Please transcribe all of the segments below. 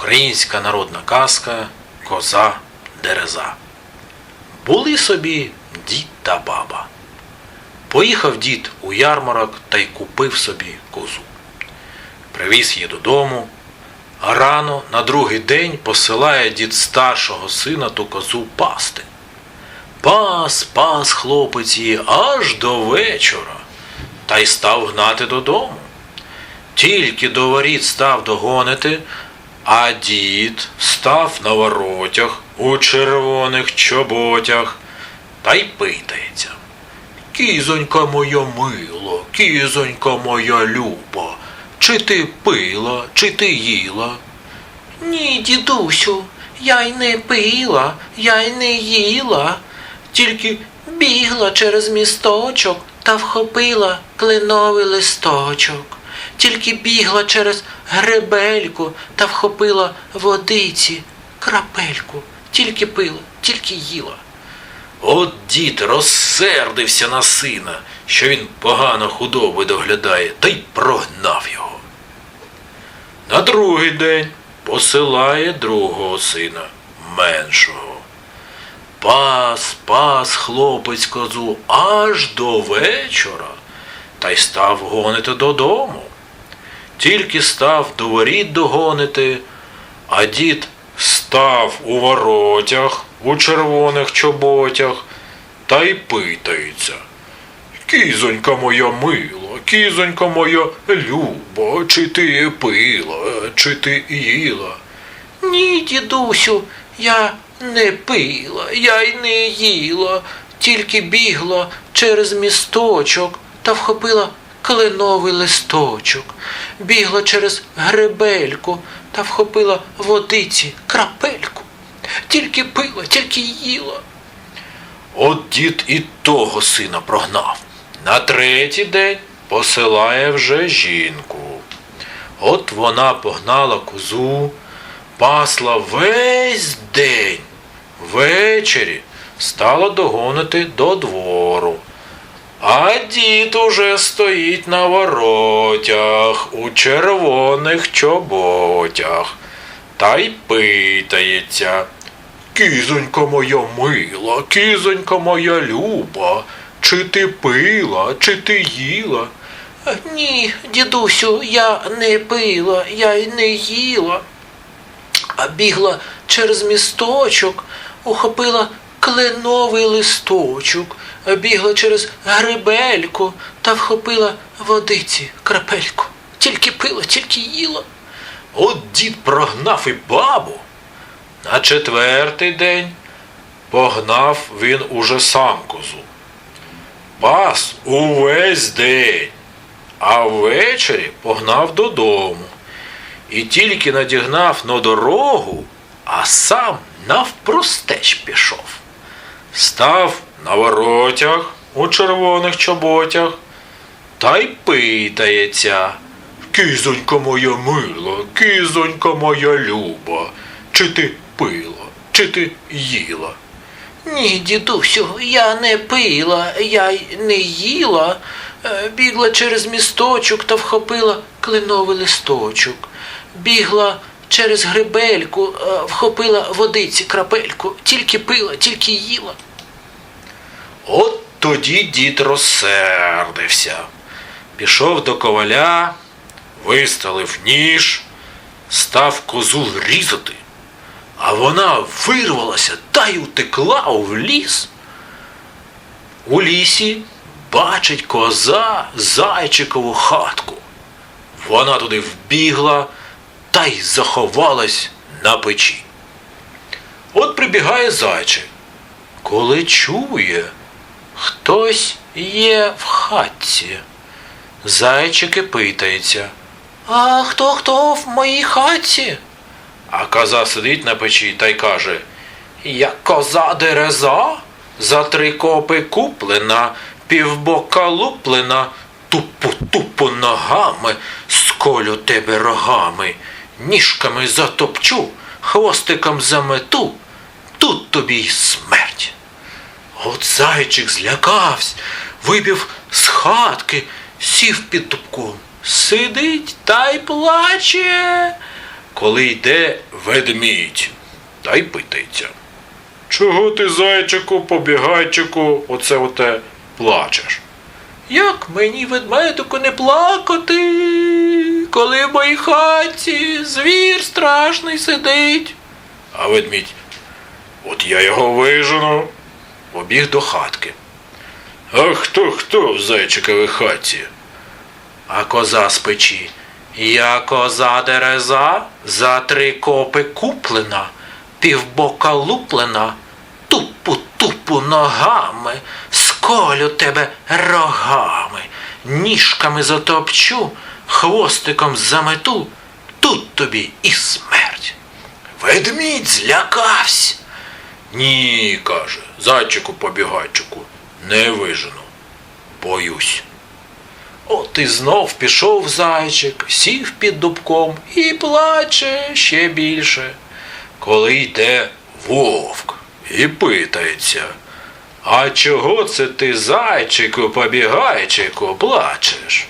Українська народна казка Коза Дереза. Були собі дід та баба. Поїхав дід у ярмарок та й купив собі козу. Привіз її додому, а рано на другий день посилає дід старшого сина ту козу пасти. Пас, пас хлопець її аж до вечора, та й став гнати додому. Тільки до воріт став догонити, а дід став на воротях у червоних чоботях та й питається. Кізонька моя мила, кізонька моя люба, чи ти пила, чи ти їла? Ні, дідусю, я й не пила, я й не їла, тільки бігла через місточок та вхопила кленовий листочок. Тільки бігла через гребельку та вхопила водиці, крапельку, тільки пила, тільки їла. От дід розсердився на сина, що він погано худоби доглядає, та й прогнав його. На другий день посилає другого сина, меншого. Пас, пас хлопець козу аж до вечора, та й став гонити додому. Тільки став до воріт догонити, а дід став у воротях, у червоних чоботях, та й питається. Кізонька моя мила, кізонька моя люба, чи ти пила, чи ти їла? Ні, дідусю, я не пила, я й не їла, тільки бігла через місточок та вхопила кленовий листочок, бігла через гребельку та вхопила водиці крапельку, тільки пила, тільки їла. От дід і того сина прогнав. На третій день посилає вже жінку. От вона погнала козу, пасла весь день. Ввечері стала догонити до двору. А дід уже стоїть на воротях у червоних чоботях та й питається. Кізонька моя мила, кізонька моя люба, чи ти пила, чи ти їла? Ні, дідусю, я не пила, я й не їла, а бігла через місточок, ухопила кленовий листочок, бігла через гребельку та вхопила водиці крапельку. Тільки пила, тільки їла. От дід прогнав і бабу. На четвертий день погнав він уже сам козу. Пас увесь день, а ввечері погнав додому. І тільки надігнав на дорогу, а сам навпростеч пішов. Став на воротях у червоних чоботях та й питається. Кізонька моя мила, кізонька моя люба, чи ти пила, чи ти їла? Ні, дідусю, я не пила, я й не їла. Е, Бігла через місточок та вхопила кленовий листочок. Бігла через грибельку, е, вхопила водиці крапельку, тільки пила, тільки їла. От тоді дід розсердився. Пішов до коваля, виставив ніж, став козу різати, а вона вирвалася та й утекла у ліс. У лісі бачить коза зайчикову хатку. Вона туди вбігла та й заховалась на печі. От прибігає зайчик. Коли чує, хтось є в хатці. Зайчик і питається. А хто хто в моїй хатці? А коза сидить на печі та й каже Я коза дереза, за три копи куплена, півбока луплена, тупо-тупо ногами, сколю тебе рогами, ніжками затопчу, хвостиком замету, тут тобі й смерть. От зайчик злякався, вибіг з хатки, сів під дубком, сидить та й плаче. коли йде ведмідь, та й питається. Чого ти, зайчику, побігайчику, оце оте плачеш? Як мені ведмедику не плакати, коли в моїй хаті звір страшний сидить. А ведмідь, от я його вижену, побіг до хатки. А хто хто в зайчиковій хаті? А коза з печі. Я коза дереза, за три копи куплена, півбока луплена, тупу тупу ногами, сколю тебе рогами, ніжками затопчу, хвостиком замету, тут тобі і смерть. Ведмідь злякався. Ні, каже, зайчику побігайчику, не вижену. Боюсь. От і знов пішов зайчик, сів під дубком і плаче ще більше. Коли йде вовк і питається, а чого це ти, зайчику, побігайчику, плачеш?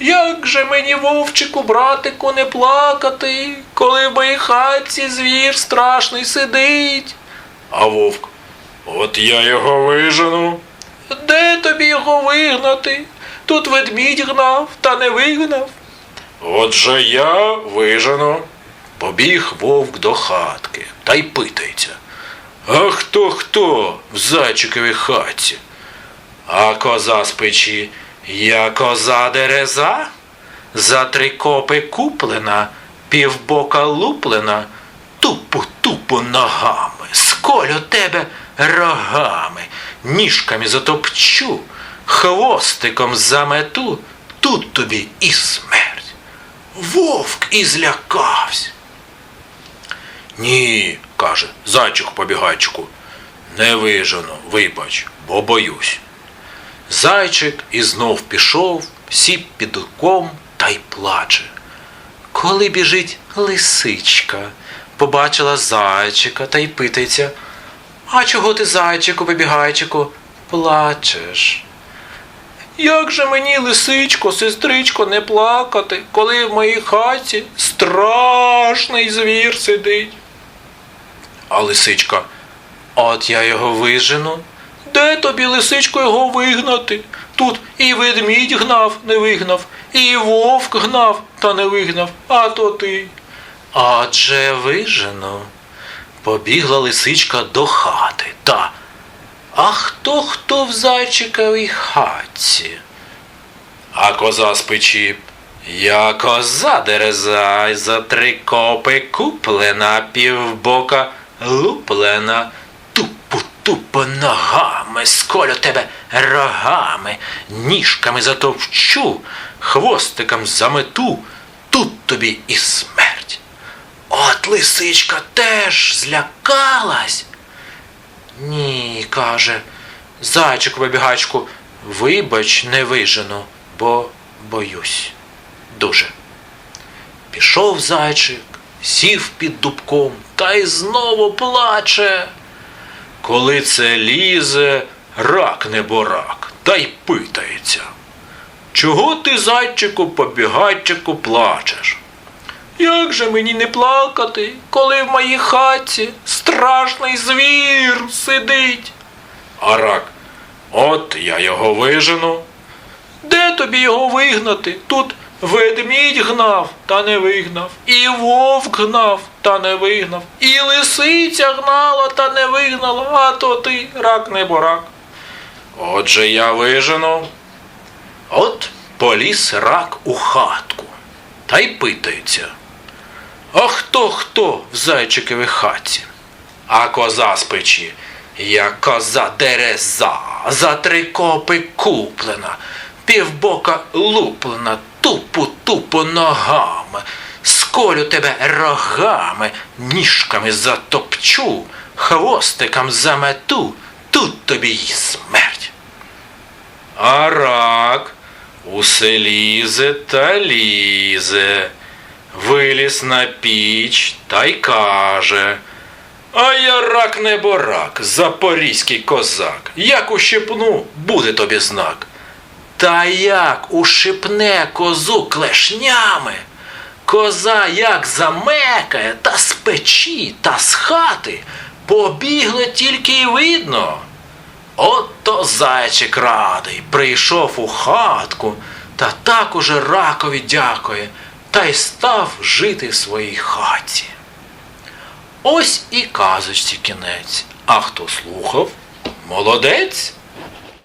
Як же мені, вовчику, братику, не плакати, коли в моїй хаті звір страшний сидить? А вовк, от я його вижену. Де тобі його вигнати? Тут ведмідь гнав, та не вигнав. Отже я вижену. Побіг вовк до хатки та й питається. А хто хто в зайчиковій хаті? А коза з печі, я коза дереза, за три копи куплена, півбока луплена, тупу тупу ногами, сколю тебе рогами, ніжками затопчу, хвостиком замету, тут тобі і смерть. Вовк і злякався. Ні, каже, зайчик побігайчику, не вижену, вибач, бо боюсь. Зайчик і знов пішов, сів під дубком та й плаче. Коли біжить лисичка, побачила зайчика та й питається, а чого ти, зайчику, побігайчику, плачеш? Як же мені, лисичко, сестричко, не плакати, коли в моїй хаті страшний звір сидить? А лисичка, от я його вижену. Де тобі, лисичко, його вигнати? Тут і ведмідь гнав, не вигнав, і вовк гнав, та не вигнав, а то ти. Адже вижену. Побігла лисичка до хати та. А хто хто в зайчиковій хаті? А коза з печі. Я коза дереза, за три копи куплена, півбока луплена, тупу тупо ногами, сколю тебе рогами, ніжками затовчу, хвостиком замету, тут тобі і смерть. От лисичка теж злякалась. Ні, каже, зайчику побігачку, вибач, не вижену, бо боюсь. Дуже. Пішов зайчик, сів під дубком та й знову плаче. Коли це лізе, рак не борак, та й питається. Чого ти, зайчику, побігайчику, плачеш? Як же мені не плакати, коли в моїй хаті страшний звір сидить? А рак, от я його вижену. Де тобі його вигнати? Тут ведмідь гнав, та не вигнав, і вовк гнав, та не вигнав, і лисиця гнала, та не вигнала, а то ти рак не борак. Отже я вижену. От поліз рак у хатку та й питається. А хто хто в зайчиковій хаті? А коза з печі. Я коза дереза, за три копи куплена, півбока луплена, тупу тупо ногами, сколю тебе рогами, ніжками затопчу, хвостиком замету, тут тобі й смерть. А рак усе лізе та лізе, виліз на піч та й каже. А я рак не борак, запорізький козак. Як ущипну, буде тобі знак. Та як ушипне козу клешнями, Коза як замекає, та з печі, та з хати побігли тільки й видно. Ото зайчик радий, прийшов у хатку, та так уже ракові дякує, та й став жити в своїй хаті. Ось і казочці кінець. А хто слухав? Молодець.